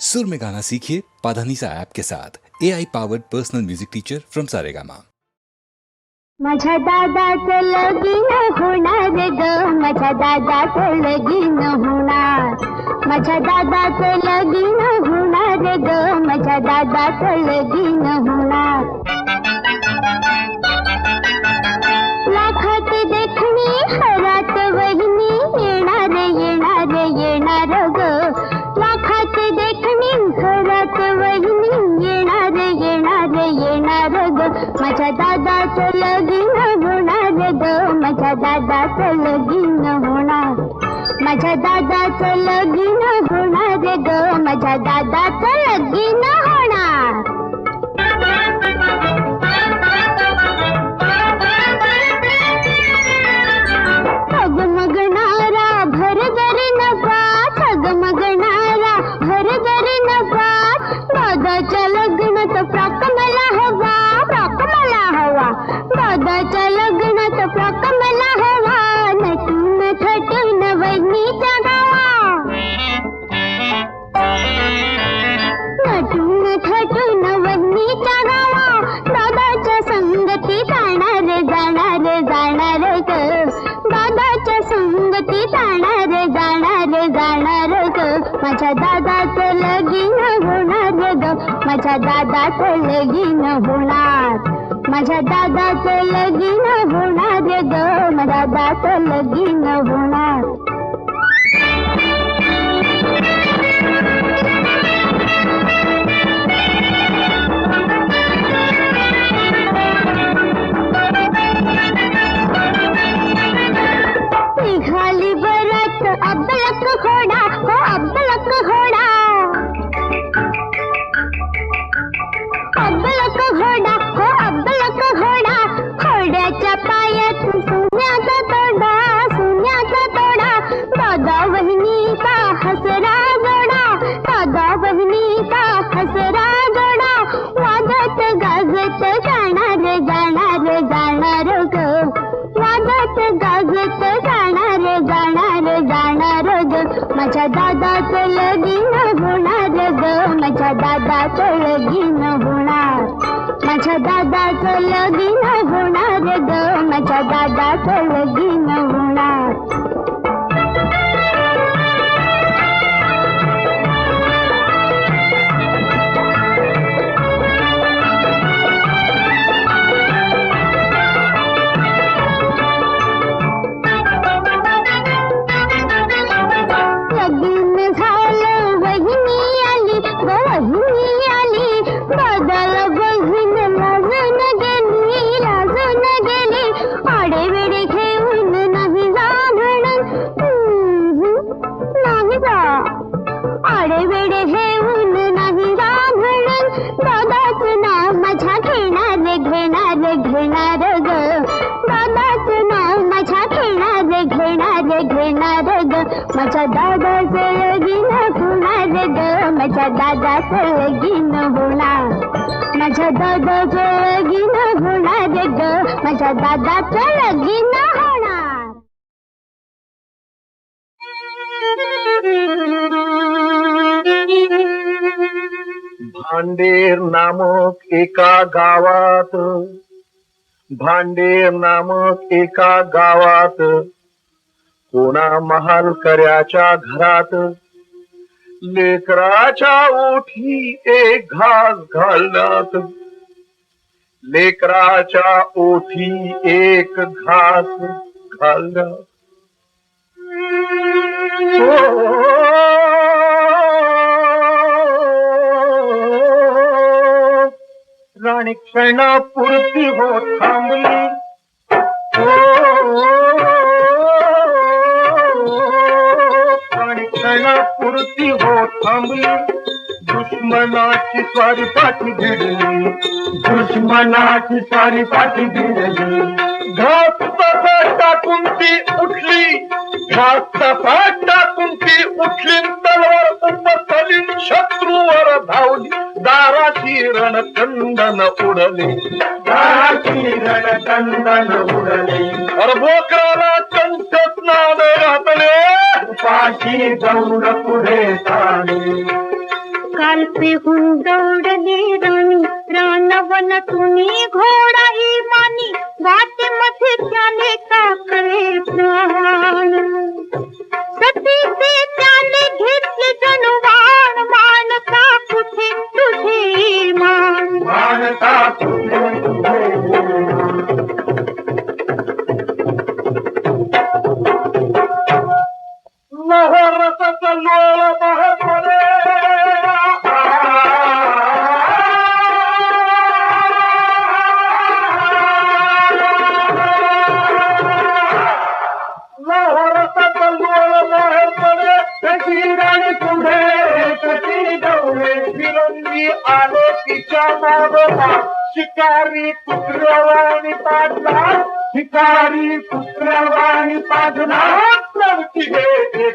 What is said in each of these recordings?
सुर में गाना सीखिए पाधानीसा ऐप के साथ। A I powered personal music teacher from Saregama माझ्या दादाचं लगीन होणार ग। माझ्या दादाचं लगीन होणार माझ्या दादाचं लगीन होणार ग। माझ्या दादाचं लगीन होणार माझ्या दादाचं लगीन होणार. माझ्या दादाचं लगीन होणार ग. माझ्या दादाचं लगीन होणार. मज़ा दादा से लगी न होणार ग माझ्या दादा से लगी न होणार. माझ्या दादा से लगी न होणार ग माझ्या दादा लगी न होणार. खाली बरत अबलक होणार लगीन होणार. माझ्या दादाचं लगीन होणार ग. माझ्या दादाचं लगीन होणार. घेणार ग. दादाचं नाव माझ्या घेणार घेणार घेणार ग. माझ्या दादाचं लगीन होणार ग. माझ्या दादाचं लगीन होणार. माझ्या दादाचं लगीन होणार ग. माझ्या दादाचं लगीन होणार. भांडेर नामक एका गावात भांडे नामक एका गावात. कोणा महाल कर्याच्या घरात. लेकराच्या ओठी एक घास घालण्यात लेकराच्या ओठी एक घास घालण्यात हो, हो, हो. राणी क्षणापुरती हो थांबली. राणी क्षणापुरती हो थांबली. दुश्मनाची सारी पाठी भिडली. दुश्मनाची सारी पाठी भिडली. घास टाकून ती उठली. घात तसा टाकून ती उठली. गुरुवर धावली. दाराची रणकंदन उडले. दाराची रणकंदन उडले. नाद घातले उपाशी दौड पुढे चाले. काल पेहून दौडले राणी. रानवन तुम्ही घोडाही मानी. वाटे मध्ये त्याने का करे प्राण. सती ते घेतले मानता कुठे तुझे मान मानता कुठे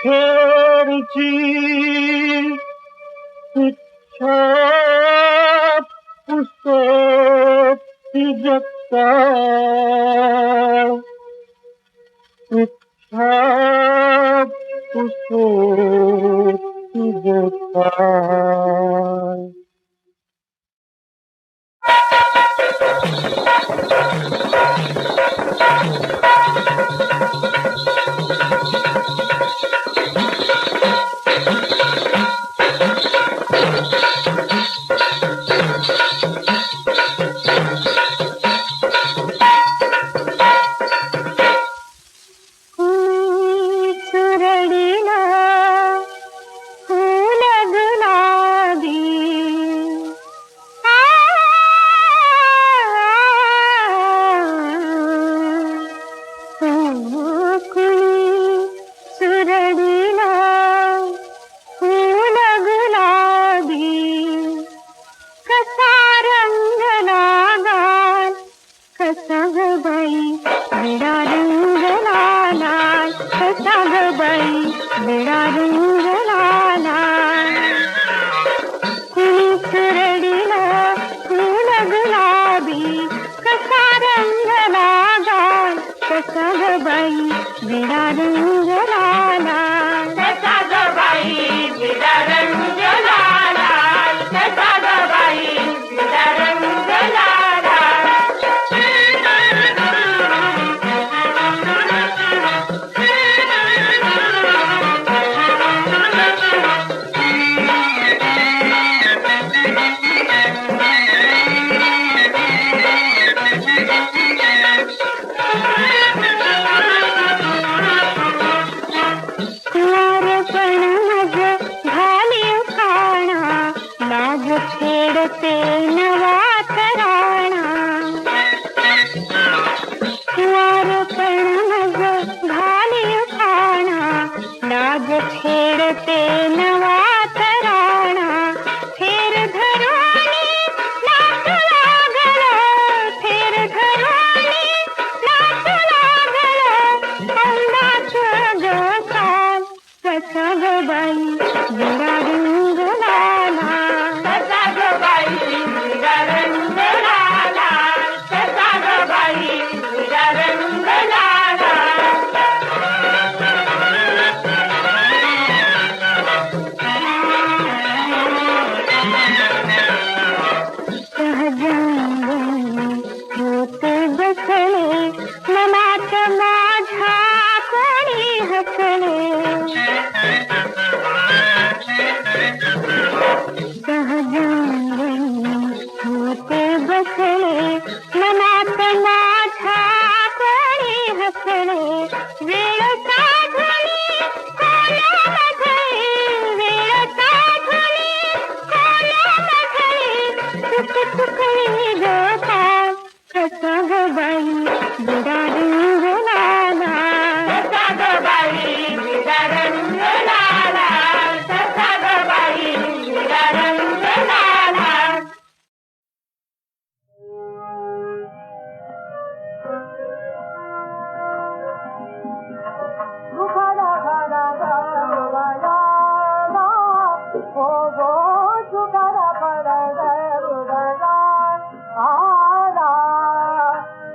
ছেড়েছি শিক্ষক পুস্তক শিক্ষক পুস্তক Thank you. Thank you.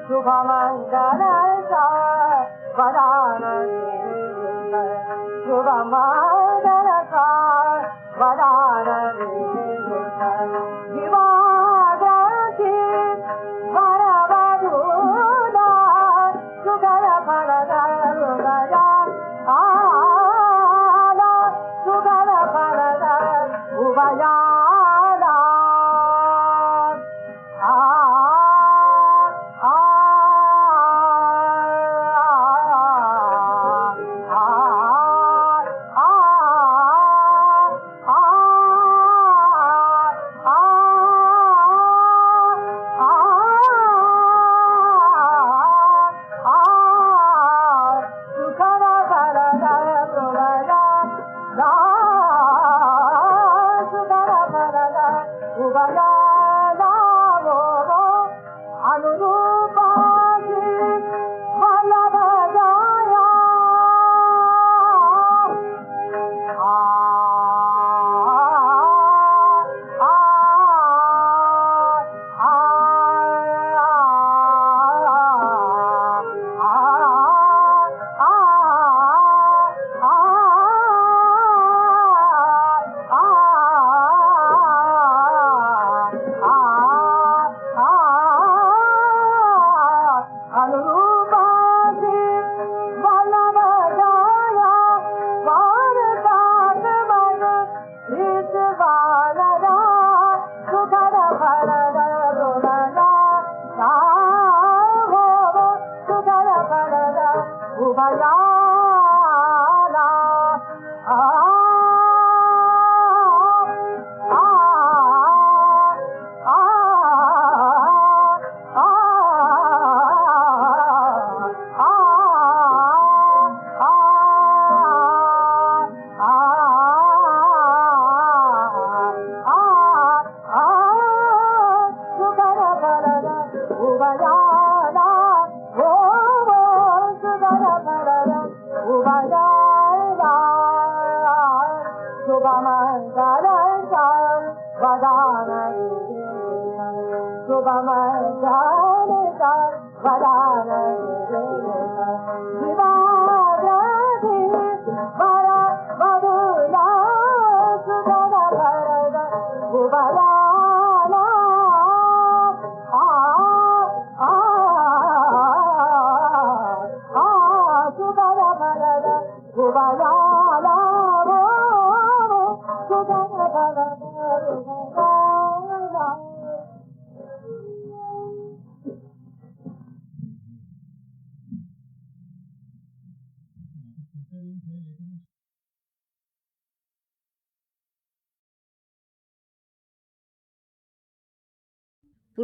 شڀ مندر سان شڀ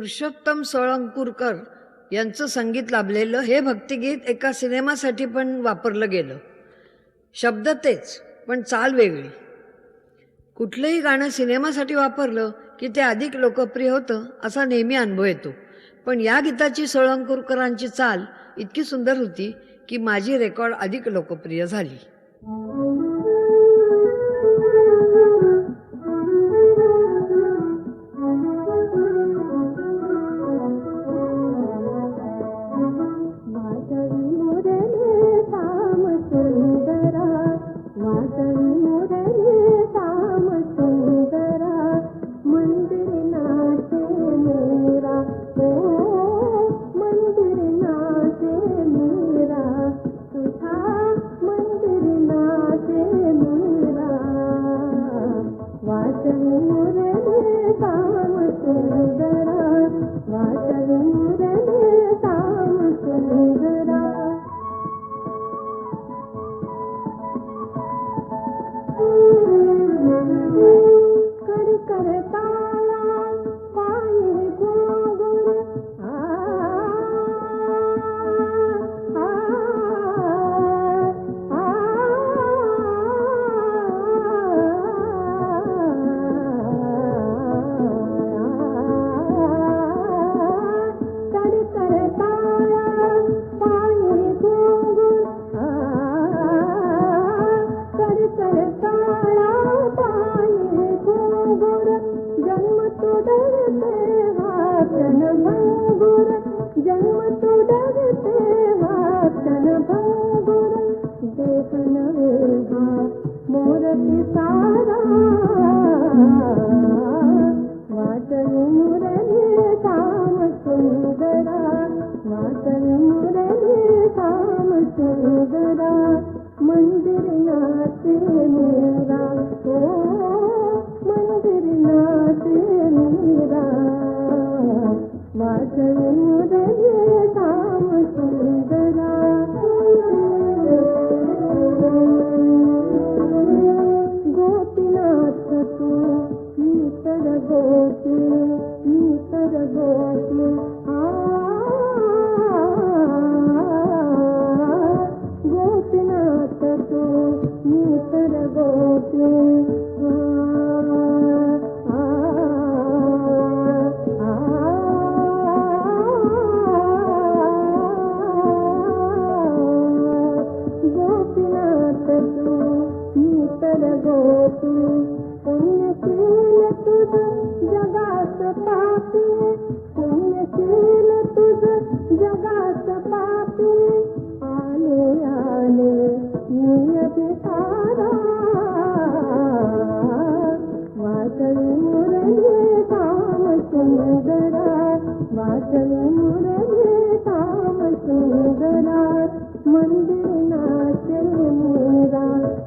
Purushottam सोळंकूरकर यांचं संगीत लाभलेलं हे भक्तिगीत एका सिनेमासाठी पण वापरलं गेलं. शब्द तेच पण चाल वेगळी. कुठलंही गाणं सिनेमासाठी वापरलं की ते अधिक लोकप्रिय होतं असा नेहमी अनुभव येतो. पण या गीताची सोळंकूरकरांची चाल इतकी सुंदर होती की माझी रेकॉर्ड अधिक लोकप्रिय झाली. मंदिर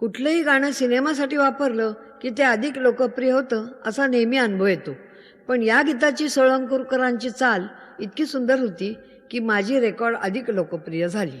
कुठलंही गाणं सिनेमासाठी वापरलं की ते अधिक लोकप्रिय होतं असा नेहमी अनुभव येतो. पण या गीताची सोळंकुरकरांची चाल इतकी सुंदर होती की माझी रेकॉर्ड अधिक लोकप्रिय झाली.